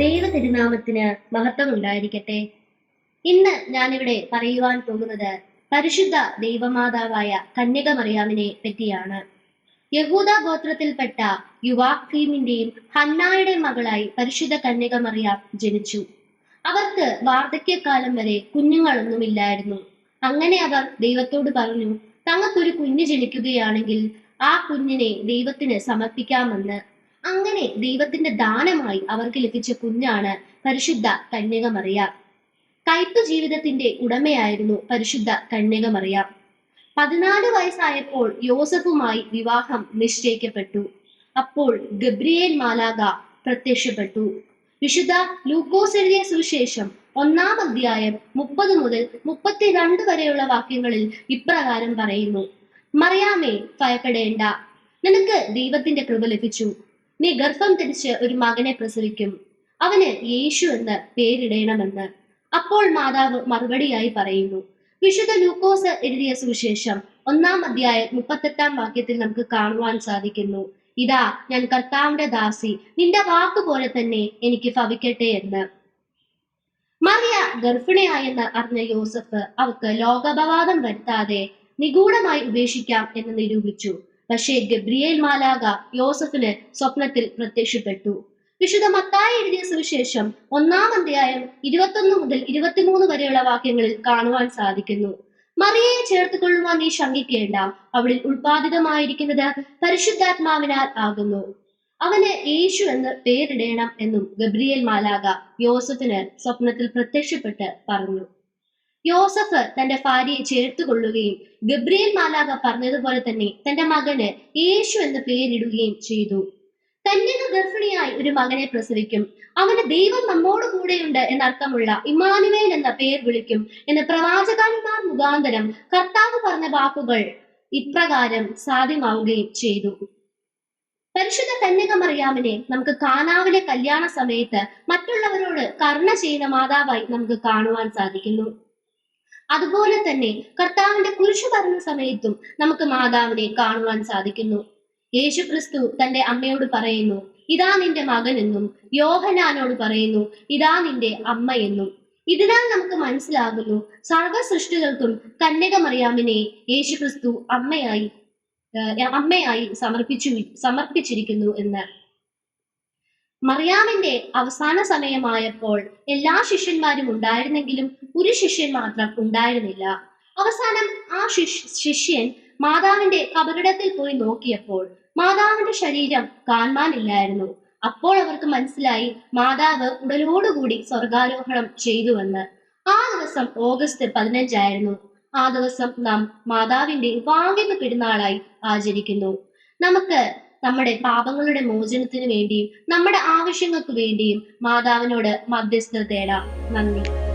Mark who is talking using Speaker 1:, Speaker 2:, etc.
Speaker 1: ദൈവ തിരുനാമത്തിന് മഹത്വം ഉണ്ടായിരിക്കട്ടെ ഇന്ന് ഞാനിവിടെ പറയുവാൻ പോകുന്നത് പരിശുദ്ധ ദൈവമാതാവായ കന്യക മറിയാമിനെ പറ്റിയാണ്. യഹൂദ ഗോത്രത്തിൽപ്പെട്ട യുവാക്കീമിന്റെയും ഹന്നായുടെ മകളായി പരിശുദ്ധ കന്യക മറിയാം ജനിച്ചു. അവർക്ക് വാർദ്ധക്യകാലം വരെ കുഞ്ഞുങ്ങളൊന്നുമില്ലായിരുന്നു. അങ്ങനെ അവർ ദൈവത്തോട് പറഞ്ഞു തങ്ങൾക്കൊരു കുഞ്ഞ് ജനിക്കുകയാണെങ്കിൽ ആ കുഞ്ഞിനെ ദൈവത്തിന് സമർപ്പിക്കാമെന്ന് അങ്ങനെ ദൈവത്തിന്റെ ദാനമായി അവർക്ക് ലഭിച്ച കുഞ്ഞാണ് പരിശുദ്ധ കന്യക മറിയാം കയ്പ് ജീവിതത്തിന്റെ ഉടമയായിരുന്നു പരിശുദ്ധ കന്യക മറിയാം പതിനാല് വയസ്സായപ്പോൾ യോസഫുമായി വിവാഹം നിശ്ചയിക്കപ്പെട്ടു. അപ്പോൾ ഗബ്രിയേൽ മാലാക പ്രത്യക്ഷപ്പെട്ടു. വിശുദ്ധ ലൂക്കോസ് എഴുതിയ സുവിശേഷം ഒന്നാം അധ്യായം മുപ്പത് മുതൽ മുപ്പത്തിരണ്ട് വരെയുള്ള വാക്യങ്ങളിൽ ഇപ്രകാരം പറയുന്നു. മറിയാമേ ഭയപ്പെടേണ്ട. നിനക്ക് ദൈവത്തിന്റെ കൃപ ലഭിച്ചു. നീ ഗർഭം ധരിച്ച് ഒരു മകനെ പ്രസവിക്കും. അവന് യേശു എന്ന് പേരിടണമെന്ന്. അപ്പോൾ മാതാവ് മറുപടിയായി പറയുന്നു. വിശുദ്ധ ലൂക്കോസ് എഴുതിയ സുവിശേഷം ഒന്നാം അധ്യായം മുപ്പത്തെട്ടാം വാക്യത്തിൽ നമുക്ക് കാണുവാൻ സാധിക്കുന്നു. ഇതാ ഞാൻ കർത്താവിന്റെ ദാസി നിന്റെ വാക്ക് പോലെ തന്നെ എനിക്ക് ഭവിക്കട്ടെ എന്ന്. മറിയ ഗർഭിണിയായെന്ന് അറിഞ്ഞ യോസഫ് അവക്ക് ലോകപവാദം വരുത്താതെ നിഗൂഢമായി ഉപേക്ഷിക്കാം എന്ന് നിരൂപിച്ചു. പക്ഷേ ഗബ്രിയേൽ മാലാക യോസഫിന് സ്വപ്നത്തിൽ പ്രത്യക്ഷപ്പെട്ടു. വിശുദ്ധ മത്തായി എഴുതിയ സുവിശേഷം ഒന്നാം അധ്യായം ഇരുപത്തൊന്ന് മുതൽ ഇരുപത്തിമൂന്ന് വരെയുള്ള വാക്യങ്ങളിൽ കാണുവാൻ സാധിക്കുന്നു. മറിയയെ ചേർത്ത് കൊള്ളുവാൻ നീ ശങ്കിക്കേണ്ട. അവളിൽ ഉൽപാദിതമായിരിക്കുന്നത് പരിശുദ്ധാത്മാവിനാൽ ആകുന്നു. അവന് യേശു എന്ന് പേരിടേണം എന്നും ഗബ്രിയേൽ മാലാക യോസഫിന് സ്വപ്നത്തിൽ പ്രത്യക്ഷപ്പെട്ട് പറഞ്ഞു. യോസഫ് തന്റെ ഭാര്യയെ ചേർത്ത് കൊള്ളുകയും ഗബ്രിയേൽ മാലാക പറഞ്ഞതുപോലെ തന്നെ തന്റെ മകന് യേശു എന്ന് പേരിടുകയും ചെയ്തു. കന്യക ഗർഭിണിയായി ഒരു മകനെ പ്രസവിക്കും. അവന് ദൈവം നമ്മോട് കൂടെയുണ്ട് എന്നർത്ഥമുള്ള ഇമാനുവേൽ എന്ന പേർ വിളിക്കും. എന്ന് പ്രവാചകന്മാർ മുഖാന്തരം കർത്താവ് പറഞ്ഞ വാക്കുകൾ ഇപ്രകാരം സാധ്യമാവുകയും ചെയ്തു. പരിശുദ്ധ കന്യക മറിയാമിനെ നമുക്ക് കാനാവിലെ കല്യാണ സമയത്ത് മറ്റുള്ളവരോട് കരുണ ചെയ്യുന്ന മാതാവായി നമുക്ക് കാണുവാൻ സാധിക്കുന്നു. അതുപോലെ തന്നെ കർത്താവിന്റെ കുരിശു പറഞ്ഞ സമയത്തും നമുക്ക് മാതാവിനെ കാണുവാൻ സാധിക്കുന്നു. യേശു ക്രിസ്തു തന്റെ അമ്മയോട് പറയുന്നു ഇതാ നിന്റെ മകൻ എന്നും യോഹനാനോട് പറയുന്നു ഇതാ നിന്റെ അമ്മ എന്നും. ഇതിനാൽ നമുക്ക് മനസ്സിലാകുന്നു സർവ സൃഷ്ടികൾക്കും കന്യക മറിയാമിനെ യേശു ക്രിസ്തു അമ്മയായി അമ്മയായി സമർപ്പിച്ചു സമർപ്പിച്ചിരിക്കുന്നു എന്ന്. മറിയാമിന്റെ അവസാന സമയമായപ്പോൾ എല്ലാ ശിഷ്യന്മാരും ഉണ്ടായിരുന്നെങ്കിലും ഒരു ശിഷ്യൻ മാത്രം ഉണ്ടായിരുന്നില്ല. അവസാനം ആ ശിഷ്യൻ മാതാവിന്റെ കബറിടത്തിൽ പോയി നോക്കിയപ്പോൾ മാതാവിന്റെ ശരീരം കാണാനില്ലായിരുന്നു അപ്പോൾ അവർക്ക് മനസ്സിലായി മാതാവ് ഉടലോടുകൂടി സ്വർഗാരോഹണം ചെയ്തുവെന്ന് ആ ദിവസം ഓഗസ്റ്റ് പതിനഞ്ചായിരുന്നു. ആ ദിവസം നാം മാതാവിന്റെ വാങ്ങുന്ന പെരുന്നാളായി ആചരിക്കുന്നു. നമുക്ക് നമ്മുടെ പാപങ്ങളുടെ മോചനത്തിന് വേണ്ടിയും നമ്മുടെ ആവശ്യങ്ങൾക്ക് വേണ്ടിയും മാതാവിനോട് മധ്യസ്ഥത തേടാം. നന്ദി.